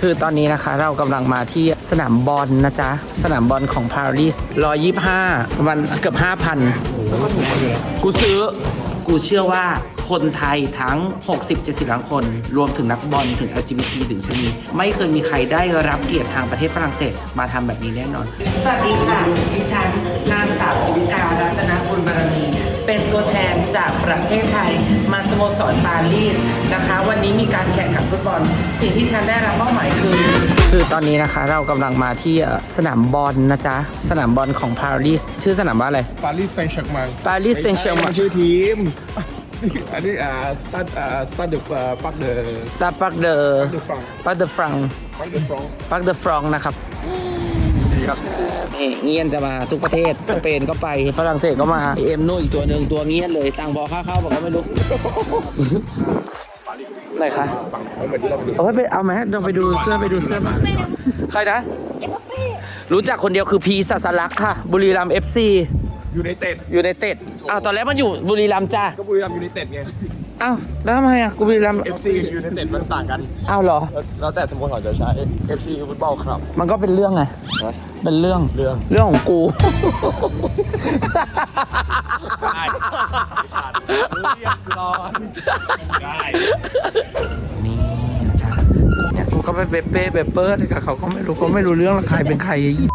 คือตอนนี้นะคะเรากำลังมาที่สนามบอลนะจ๊ะ สนามบอลของปารีส125ประมาณเกือบ5,000กูซื้อ กูเชื่อว่าคนไทยทั้ง 60-70 ล้านคน รวมถึงนักบอลถึง LGBT ถึงชนีไม่เคยมีใครได้รับเกียรติทางประเทศฝรั่งเศสมาทำแบบนี้แน่นอน สวัสดีค่ะ ดิฉันนางสาวกิวิกา รัตนบุญบารมี เป็นตัวแทนจากประเทศไทย มาสโมสรปารีสนะคะ วันนี้มีการแข่งขันฟุตบอล สิ่งที่ฉันได้รับมอบหมายคือ คือตอนนี้นะคะเรากำลังมาที่เอ่อสนามบอลนะจ๊ะ สนามบอลของปารีสชื่อสนามว่าอะไร ปารีสแซงต์แชร์กมัง Paris Saint-Germain ชื่อทีม อันนี้อ่าสตาร์อ่าสตาร์เดอ่าปักเดอสตาร์ปักเดอเดอฟรังปักเดอฟรังปักเดอฟรังปักเดอฟรองนะครับ ดีครับนี่เงียนจะมาทุกประเทศสเปนก็ไปฝรั่งเศสก็มาเอ็มนู่นอีกตัวหนึ่งตัวเงียนเลยตังค์พอค่าเข้าบอกก็ไม่รู้ไหนคะฝั่งเหมือนที่เราไปดูโอ้ยไปเอาไหมลองไปดูเสื้อไปดูเสื้อมาใครนะรู้จักคนเดียวคือพีสัสลักษณ์ค่ะ บุรีรัมย์เอฟซีอยู่ในเต็ดอยู่ในเต็ดอ้าวตอนแรกมันอยู่บุรีรัมย์จ้าก็บุรีรัมย์อยู่ในเต็ดไง อ้าวแล้วทำไมอะกูบุรีรัมย์ FC กับอยู่ในเต็ดมันต่างกัน อ้าวเหรอ แล้วแล้วแต่สโมสรจะใช้ FC คือฟุตบอลครับ มันก็เป็นเรื่องไง เป็นเรื่อง เรื่อง เรื่องของกูได้ขาดเรียบร้อยได้นี่นะจ๊ะเนี่ยกูก็ไปเปเป้เปเปอร์แต่กับเขาก็ไม่รู้ก็ไม่รู้เรื่องว่าใครเป็นใครไอ้ยี่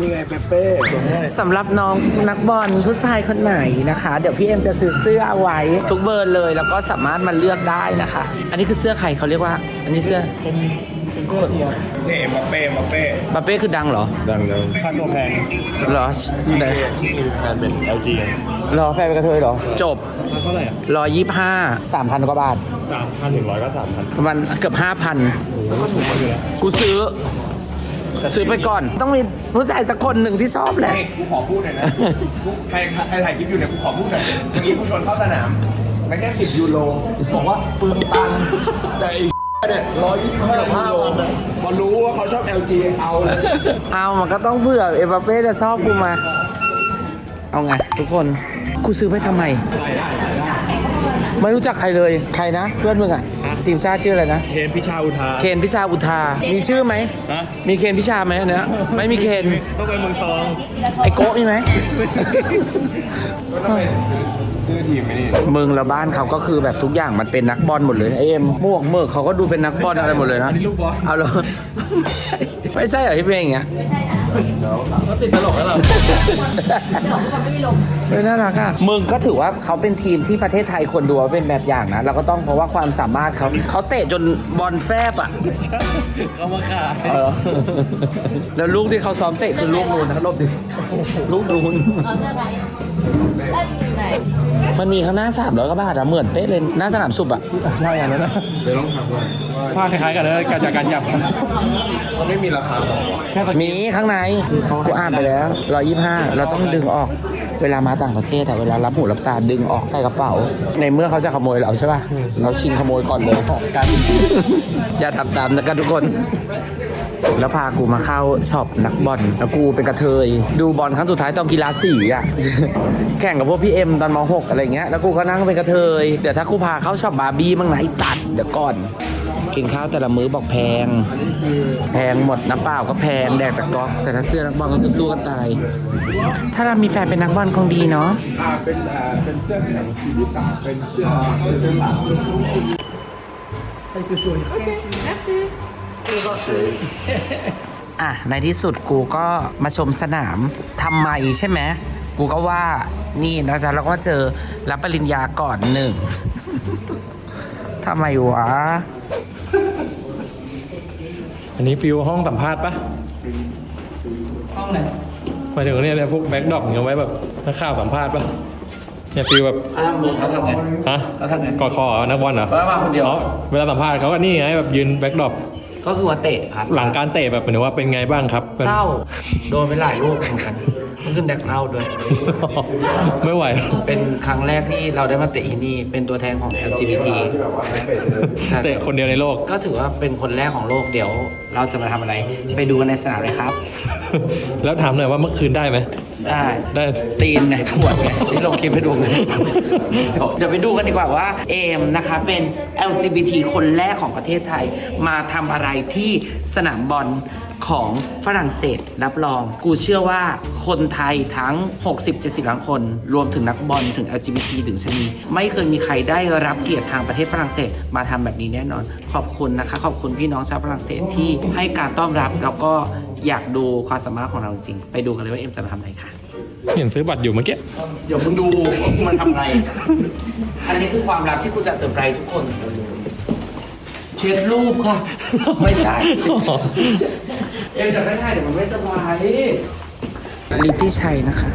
นี่ไงเปเป้ตัวนี้สำหรับน้องนักบอลผู้ชายคนไหนนะคะ เดี๋ยวพี่เอ็มจะซื้อเสื้อเอาไว้ทุกเบอร์เลยแล้วก็สามารถมาเลือกได้นะคะ อันนี้คือเสื้อใครเขาเรียกว่า อันนี้เสื้อนี่เอ็มบัปเป้เอ็มบัปเป้บาเป้คือดังเหรอดังเลยค่าตัวแพงเหรอที่ไหนที่มีแฟนเป็น LG เหรอแฟนเป็นกระเทยเหรอ จบเท่าไหร่อะร้อยยี่ห้าสามพันกว่าบาทสามพันถึงร้อยก็สามพันประมาณเกือบห้าพันก็ถูกมาอยู่แล้วกูซื้อ ซื้อไปก่อน ต้องมีผู้ชายสักคนหนึ่งที่ชอบแหละเฮ้ยกูขอพูดหน่อยนะกูใครใครถ่ายคลิปอยู่เนี่ยกูขอพูดหน่อยเมื่อกี้กูชวนเข้าสนามมันแค่สิบยูโรบอกว่าเปลืองตังค์แต่ไอ้เนี่ยร้อยยี่สิบห้ายูโรพอรู้ว่าเขาชอบ LG เอาเลยเอามันก็ต้องเผื่อเอมบัปเป้จะชอบกูมา เอาไง ทุกคน กูซื้อไปทำไม ไม่รู้จักใครเลย ใครนะ เพื่อนมึงอะทีมชาติชื่ออะไรนะ เคนพิชาอุทาเคนพิชาอุทา มีชื่อไหม ฮะมีเคนพิชาไหมอันเนี้ยไม่มีเคน ต้องไปเมืองทอง ไอโก้มีไหมก็ต้องไปซื้อทีมไปนี่มึงแล้วบ้านเขาก็คือแบบทุกอย่างมันเป็นนักบอลหมดเลยไอเอ็มหมวกเมือกเขาก็ดูเป็นนักบอลอะไรหมดเลยนะ อันนี้ลูกบอล เอาเหรอไม่ใช่ไม่ใช่เหรอที่เป็นอย่างเงี้ยเขาติดตลกแล้วเหรอเฮ้ยน่ารักอะ มึงก็ถือว่าเขาเป็นทีมที่ประเทศไทยควรดูว่าเป็นแบบอย่างนะ เราก็ต้องเพราะว่าความสามารถเขาเขาเตะจนบอลแฟบอะ เขามาขายเออแล้วลูกที่เขาซ้อมเตะคือลูกนูนนะลบดิลูกนูน มันมีข้างหน้าสามร้อยกว่าบาทอะเหมือนเป๊ะเลยหน้าสนามสุบอะใช่อันนั้นนะเดี๋ยวลองถามว่าผ้าคล้ายๆกันนะการจากการจับมันไม่มีราคาแค่ตะมีข้างในกูอ่านไปแล้วร้อยยี่ห้าเราต้องดึงออก เวลามาต่างประเทศอะเวลารับหูรับตาดึงออกใส่กระเป๋า ในเมื่อเขาจะขโมยเราใช่ป่ะเราชิงขโมยก่อนเลยกันอย่าทำตามนะครับทุกคน แล้วพากูมาเข้าช็อปนักบอลแล้วกูเป็นกระเทย ดูบอลครั้งสุดท้ายตอนกีฬาสีอะ แข่งกับพวกพี่เอ็มตอนม .6 อะไรเงี้ยแล้วกูก็นั่งเป็นกระเทยเดี๋ยวถ้ากูพาเข้าช็อปบาร์บี้มั่งนะไอสัตว์เดี๋ยวก่อน กินข้าวแต่ละมื้อบอกแพง แพงหมดน้ำเปล่าก็แพงแดกจากก๊อกแต่ถ้าเสื้อนักบอลก็คือสู้กันตาย ถ้าเรามีแฟนเป็นนักบอลคงดีเนาะอ่าเป็นอ่าเป็นเสื้อแขนทีที่สามเป็นเสื้อเสื้อสาม อะ ในที่สุดกูก็มาชมสนามทำไมใช่ไหม กูก็ว่านี่นะจ๊ะแล้วก็เจอรับปริญญาก่อนหนึ่ง ทำไมวะ อันนี้ฟิวห้องสัมภาษณ์ปะห้องไหนหมายถึงเนี่ยเนี่ยพวกแบ็กดรอปเนี่ยไว้แบบนักข่าวสัมภาษณ์ปะเนี่ยฟิวแบบเขาทำมุมเขาทำไงฮะเขาทำไงกอดคอเหรอนักบอลเหรอ เขามาคนเดียวอ๋อเวลาสัมภาษณ์เขาก็นี่ไงแบบยืนแบ็กดรอป ก็คือว่าเตะครับหลังการเตะแบบหมายถึงว่าเป็นไงบ้างครับเป็นเศร้าโดนไปหลายลูกเหมือนกันเมื่อคืนแดกเหล้าด้วย ไม่ไหวเป็นครั้งแรกที่เราได้มาเตะที่นี่ เป็นตัวแทนของ LGBT แต่คนเดียวในโลก ก็ถือว่าเป็นคนแรกของโลกเดี๋ยว เราจะมาทำอะไร ไปดูกันในสนามเลยครับ แล้วถามหน่อยว่าเมื่อคืนได้ไหม ได้ ได้ตีนไหนขวดไงที่ลงคลิปให้ดูกันเดี๋ยวไปดูกันดีกว่าว่าเอมนะคะเป็น LGBT คนแรกของประเทศไทย มาทำอะไรที่สนามบอล ของฝรั่งเศสรับรอง กูเชื่อว่าคนไทยทั้ง 60-70 ล้านคน รวมถึงนักบอลถึง LGBT ถึงชนีไม่เคยมีใครได้รับเกียรติทางประเทศฝรั่งเศสมาทำแบบนี้แน่นอน ขอบคุณนะคะ ขอบคุณพี่น้องชาวฝรั่งเศสที่ให้การต้อนรับแล้วก็อยากดูความสามารถของเราจริงๆไปดูกันเลยว่าเอ็มจะมาทำอะไรค่ะ เห็นซื้อบัตรอยู่เมื่อกี้ เดี๋ยวมึงดูว่ากูมันทำอะไร อันนี้คือความลับที่กูจะเซอร์ไพรส์ทุกคน เช็ดรูปค่ะ ไม่ใช่ เอ็มจะไม่ถ่ายเดี๋ยวมันไม่สบายลิปที่ชัยนะคะ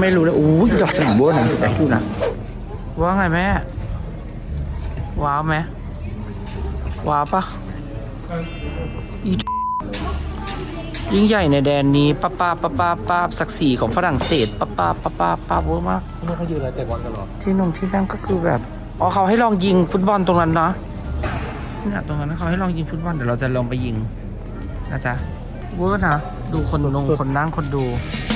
ไม่รู้เลยโอ้ยดอกสนามบัวนะแต่คิวนะ ว่าไงแม่ ว้าวไหมว้าวปะอี ยิ่งใหญ่ในแดนนี้ป้าป้าป้าป้าป้าศักดิ์ศรีของฝรั่งเศสป้าป้าป้าป้าป้าเวอร์มากไม่เขายืนอะไรแต่บอลกันหรอ ที่นงที่นั่งก็คือแบบ อ๋อเขาให้ลองยิงฟุตบอลตรงนั้นเนาะเนี่ยตรงนั้นเขาให้ลองยิงฟุตบอลเดี๋ยวเราจะลองไปยิงนะจ๊ะเวอร์นะดูคนนงคนนั่งคนดูใค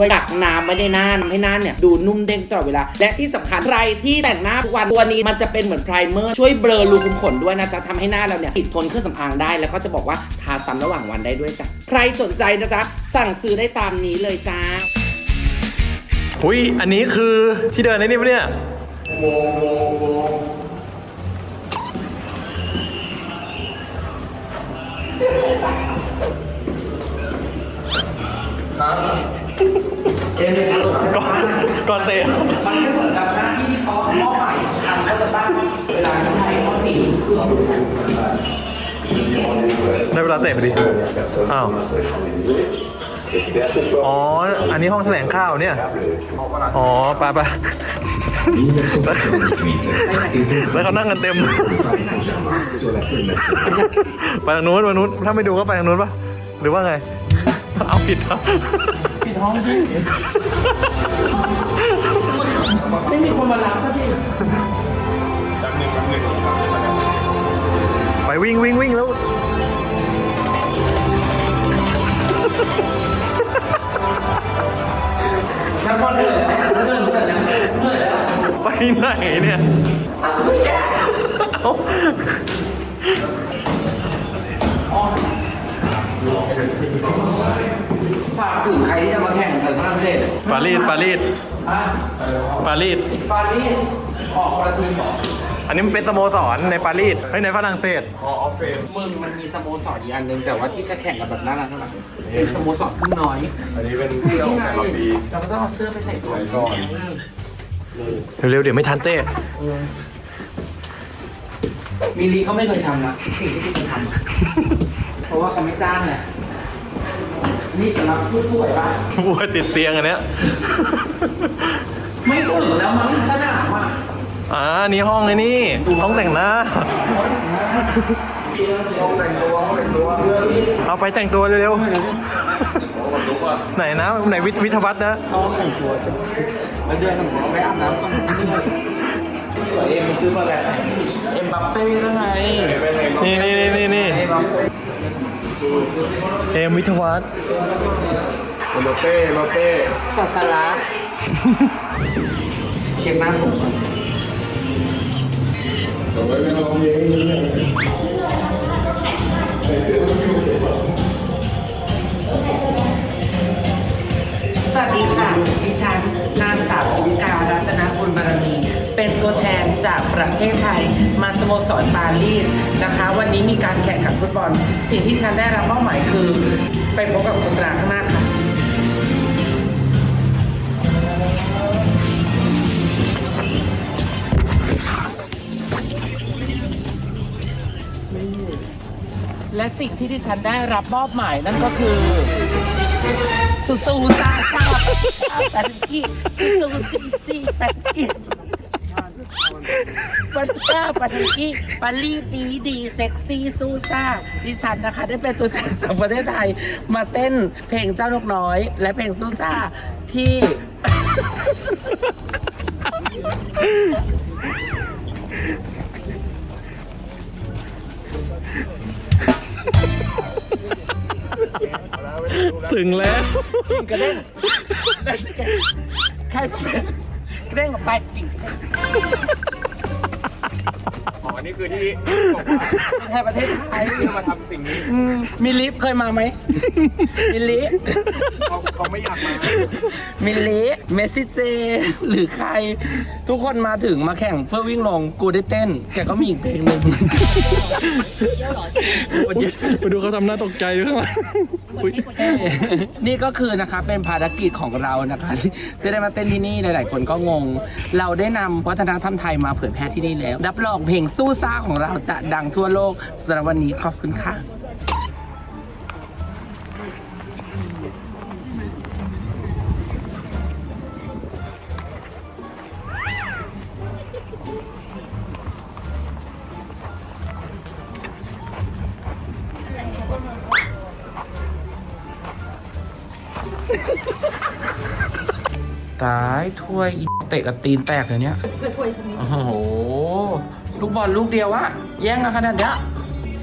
วยกักน้ำไม่ได้หน้าทำให้หน้าเนี่ยดูนุ่มเด้งตลอดเวลา และที่สำคัญใครที่แต่งหน้าทุกวันตัวนี้มันจะเป็นเหมือนไพรเมอร์ช่วยเบลอรูขุมขนด้วยนะจ๊ะทำให้หน้าเราเนี่ยติดทนเครื่องสำอางได้ แล้วก็จะบอกว่าทาซ้ำระหว่างวันได้ด้วยจ้ะใครสนใจนะจ๊ะสั่งซื้อได้ตามนี้เลยจ้าอุ้ยอันนี้คือที่เดินในนี่ปะเนี่ยโวโวโวก่ ก่อนเตะมันไม่เหมือนกับหน้าที่ที่เขามอบหมายทำก็จะตั้งเวลาที่ไทยเขาสี่เครื่องได้เวลาเตะพอดี อ้าว อ๋อ อันนี้ห้องแถลงข่าวเนี่ย อ๋อไปไปแล้วเขานั่งกันเต็ม ไปทางนู้นไปทางนู้น ถ้าไม่ดูก็ไปทางนู้นปะหรือว่าไง เอาผิดครับปิดห้องดิ ไม่มีคนมารับก็ที่ไปวิ่งวิ่งวิ่งแล้ว นักบอลเหนื่อยแล้วเหนื่อยเหนื่อยแล้วเหนื่อยแล้วไปไหนเนี่ย เอาฝากถึงใครที่จะมาแข่งกับฝรั่งเศส ปารีสปารีส อะปารีส ปารีสออกคนละทีมเหรออันนี้มันเป็นสโมสรในปารีส เฮ้ยในฝรั่งเศส ออฟเฟมมึงมันมีสโมสรอีกอันหนึ่งแต่ว่าที่จะแข่งกันแบบนั้นนะเท่าไหร่เป็นสโมสรพึ่งน้อยอันนี้เป็นเสื้อของแต่ละปีเราก็ต้องเอาเสื้อไปใส่ตัวก่อนเร็วๆเดี๋ยวไม่ทันเต้มิลีก็ไม่เคยทำนะสิ่งที่พี่เคยทำอะเพราะว่าเขาไม่จ้างเนี่ย นี่สำหรับผู้ป่วยปะวัวติดเตียงอันเนี้ย ไม่ถึงแล้วมั้งสนามอะอ่านี่ห้องไอ้นี่ ห้องแต่งหน้า ต้องแต่งตัวต้องแต่งตัวเอาไปแต่งตัวเร็วๆ ไหนนะ ไหนวิทวิทยวัฒน์นะ เขาแต่งตัวจะแล้วเดือนหนึ่งเราไปอาบน้ำก่อนสวยเอ็มไปซื้อมาแบบเอ็มบัปเป้แล้วไงนี่นี่นี่นี่นี่ เอม วิทยวัฒน์โมเป้โมเป้ซาซาระเช็คหน้าผมก่อนแต่ว่าไม่ร้องเพลงสวัสดีค่ะ ดิฉันนางสาวกิวิการัตนบุญบารมี เป็นตัวแทน จากประเทศไทย มาสโมสรปารีสนะคะ วันนี้มีการแข่งขันฟุตบอล สิ่งที่ฉันได้รับมอบหมายคือ ไปพบกับโฆษณาข้างหน้าค่ะและสิ่งที่ที่ฉันได้รับมอบหมายนั่นก็คือซูซูซาซาแปดกี้ซูซูซีซีแปดกี้ ปัตก้าปัตกี้ปารีดีดีเซ็กซี่ซูซาดิฉันนะคะ ได้เป็นตัวแทนจากประเทศไทย มาเต้นเพลงเจ้านกน้อย และเพลงซูซาที่ ถึงแล้ว กระเด้งใครเป็นกระเด้งออกไปอ๋ Ha ha ha! อนี่คือที่บอกว่าไทยประเทศไทยที่มาทำสิ่งนี้มิลลิเคยมาไหม มิลลิเขาเขาไม่อยากมามิลลิเมสซี่เจ หรือใคร ทุกคนมาถึงมาแข่งเพื่อวิ่งลงกูได้เต้นแกก็มีอีกเพลงหนึ่งไปดูเขาทำหน้าตกใจอยู่ข้างหลังอุ๊ยนี่ก็คือนะคะเป็นภารกิจของเรานะคะที่ที่ได้มาเต้นที่นี่หลาย ๆ คนก็งง เราได้นำวัฒนธรรมไทยมาเผยแพร่ที่นี่แล้ว รับรองเพลงสู้ซ่าของเราจะดังทั่วโลกสำหรับวันนี้ขอบคุณค่ะตายถ้วยอีเตะกับตีนแตกเลยเนี่ยโอ้โห ลูกบอลลูกเดียวอะแย่งกันขนาดเนี้ย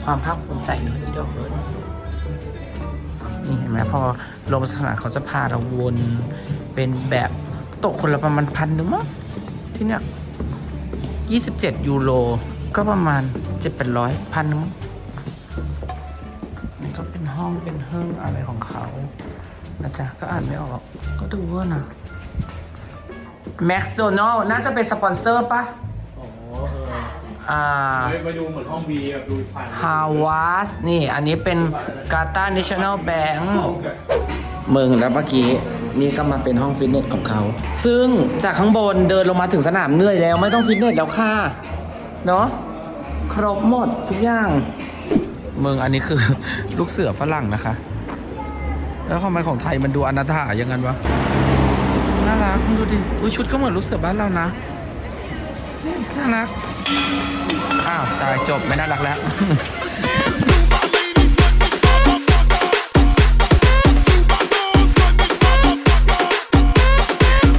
ความภาคภูมิใจเนอะอีดอกเอ้ยนี่เห็นไหมพอลงสนามเขาจะพาเราวนเป็นแบบตกคนละประมาณพันหนึ่งมั้งที่เนี้ย27 ยูโรก็ประมาณ7 8 0 0พันหนึงมั้งนี่ก็เป็นห้องเป็นเฮิ่งอะไรของเขานะจ๊ะก็อ่านไม่ออกก็ดูว่านะ McDonald น่าจะเป็นสปอนเซอร์ปะ อ่ามาดูเหมือนห้องบีแบบดูผ่านฮาวาสนี่อันนี้เป็นกาตา National Bank มึงแล้วเมื่อกี้ นี่ก็มาเป็นห้องฟิตเนสของเขา ซึ่งจากข้างบนเดินลงมาถึงสนามเหนื่อยแล้วไม่ต้องฟิตเนสแล้วค่ะ เนาะครบหมดทุกอย่าง มึงอันนี้คือ ลูกเสือฝรั่งนะคะ แล้วทำไมของไทยมันดูอนาถาอย่างนั้นวะน่ารักมึงดูดิอุ้ยชุดก็เหมือนลูกเสือบ้านเรานะน่ารัก อ้าวตายจบไม่น่ารักแล้ว